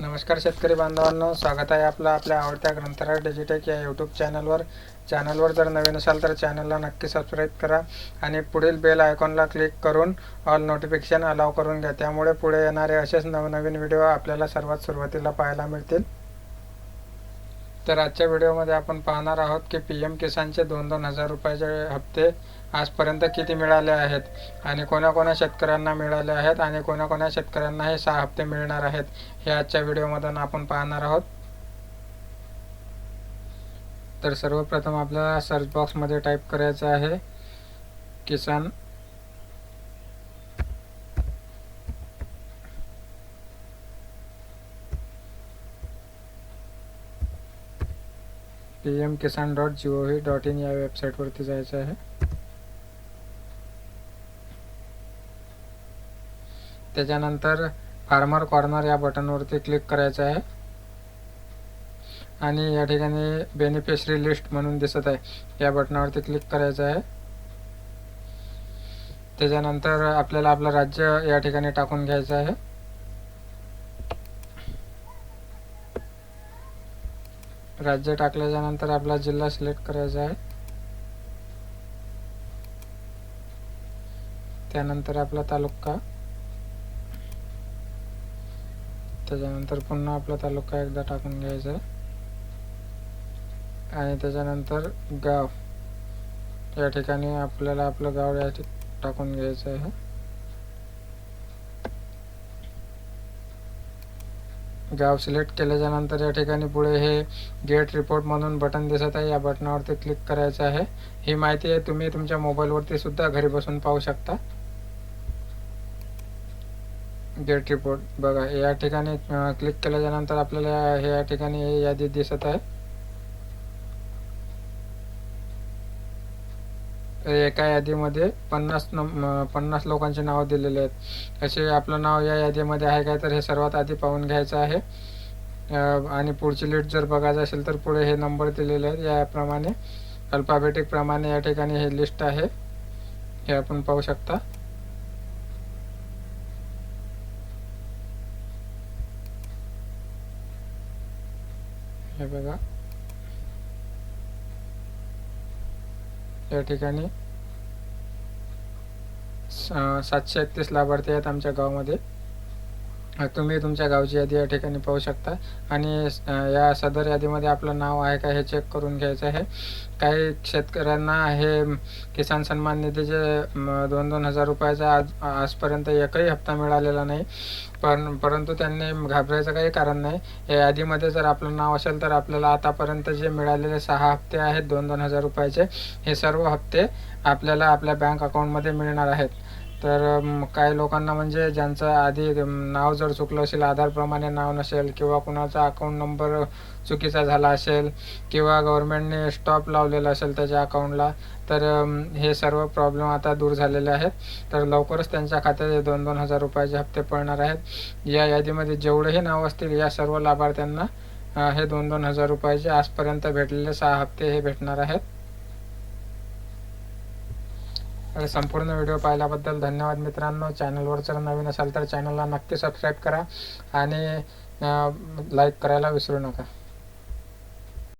नमस्कार शेतकरी बांधवांनो स्वागत आहे आपलं आपल्या आवडत्या ग्रंथालय डिजिटेक या यूट्यूब चॅनलवर चॅनलवर जर नवीन असाल तर चॅनलला नक्की सबस्क्राईब करा आणि पुढील बेल आयकॉनला क्लिक करून ऑल नोटिफिकेशन अलाव करून घ्या. त्यामुळे पुढे येणारे असेच नवनवीन व्हिडिओ आपल्याला सर्वात सुरुवातीला पाहायला मिळतील. तर आजच्या व्हिडिओमध्ये आपण पाहणार आहोत की पी एम किसानचे दोन दोन हजार रुपयाचे हप्ते आजपर्यंत किती मिळाले आहेत आणि कोणाकोणा शेतकऱ्यांना मिळाले आहेत आणि कोणाकोणा शेतकऱ्यांना हे सहा हप्ते मिळणार आहेत हे आजच्या व्हिडिओमधून आपण पाहणार आहोत. तर सर्वप्रथम आपल्याला सर्च बॉक्समध्ये टाईप करायचं आहे. Kisan P M Kisan dot G O V dot in या वेबसाईटवरती जायचं आहे. त्याच्यानंतर फार्मर कॉर्नर या बटनवरती क्लिक करायचं आहे. आणि या ठिकाणी बेनिफिशरी लिस्ट म्हणून दिसत आहे. या बटनावरती क्लिक करायचं आहे. त्याच्यानंतर आपल्याला आपलं राज्य या ठिकाणी टाकून घ्यायचं आहे. राज्य टाकल्याच्यानंतर आपला जिल्हा सिलेक्ट करायचा आहे. त्यानंतर आपला तालुका. त्याच्यानंतर पुन्हा आपला तालुका एकदा टाकून घ्यायचा आहे. आणि त्याच्यानंतर गाव. या ठिकाणी आपल्याला आपलं गाव या टाकून घ्यायचं आहे. गाव सिलेक्ट केल्याच्यानंतर या ठिकाणी पुढे हे गेट रिपोर्ट म्हणून बटन दिसत आहे. या बटनावरती क्लिक करायचं आहे. ही माहिती आहे तुम्ही तुमच्या मोबाईलवरती सुद्धा घरी बसून पाहू शकता. गेट रिपोर्ट बघा या ठिकाणी क्लिक केल्याच्यानंतर आपल्याला हे या ठिकाणी यादी दिसत आहे. एका यादीमध्ये पन्नास नम पन्नास लोकांचे नाव दिलेले आहेत. असे आपलं नाव या यादीमध्ये आहे काय तर हे सर्वात आधी पाहून घ्यायचं आहे. आणि पुढची लिस्ट जर बघायचं असेल तर पुढे हे नंबर दिलेले आहेत. याप्रमाणे अल्फाबेटिक प्रमाणे या ठिकाणी हे लिस्ट आहे. हे आपण पाहू शकता. हे बघा. या ठिकाणी सातशे एकतीस लाभार्थी आहेत आमच्या गावामध्ये. तुम्ही तुमच्या गावची यादी या ठिकाणी पाहू शकता. आणि या सदर यादीमध्ये आपलं नाव आहे का हे चेक करून घ्यायचं आहे. काही शेतकऱ्यांना हे किसान सन्मान निधीचे दोन दोन हजार रुपयाचा आज आजपर्यंत एकही हप्ता मिळालेला नाही. पण परंतु त्यांनी घाबरायचं काही कारण नाही. या यादीमध्ये जर आपलं नाव असेल तर आपल्याला आतापर्यंत जे मिळालेले सहा हप्ते आहेत दोन दोन हजार रुपयाचे हे सर्व हप्ते आपल्याला आपल्या बँक अकाउंटमध्ये मिळणार आहेत. तर काही लोकांना म्हणजे ज्यांचं आधी नाव जर चुकलं असेल आधारप्रमाणे नाव नसेल किंवा कुणाचा अकाउंट नंबर चुकीचा झाला असेल किंवा गव्हर्मेंटने स्टॉप लावलेला असेल त्याच्या अकाउंटला तर हे सर्व प्रॉब्लेम आता दूर झालेले आहेत. तर लवकरच त्यांच्या खात्यात दोन दोन हजार रुपयाचे हप्ते पडणार आहेत. या यादीमध्ये जेवढेही नाव असतील या सर्व लाभार्थ्यांना हे दोन दोन हजार रुपयाचे आजपर्यंत भेटलेले सहा हप्ते हे भेटणार आहेत. संपूर्ण व्हिडिओ पाहिल्याबद्दल धन्यवाद मित्रांनो. चॅनलवर जर नवीन असाल तर चॅनलला नक्की सबस्क्राईब करा आणि लाईक करायला विसरू नका.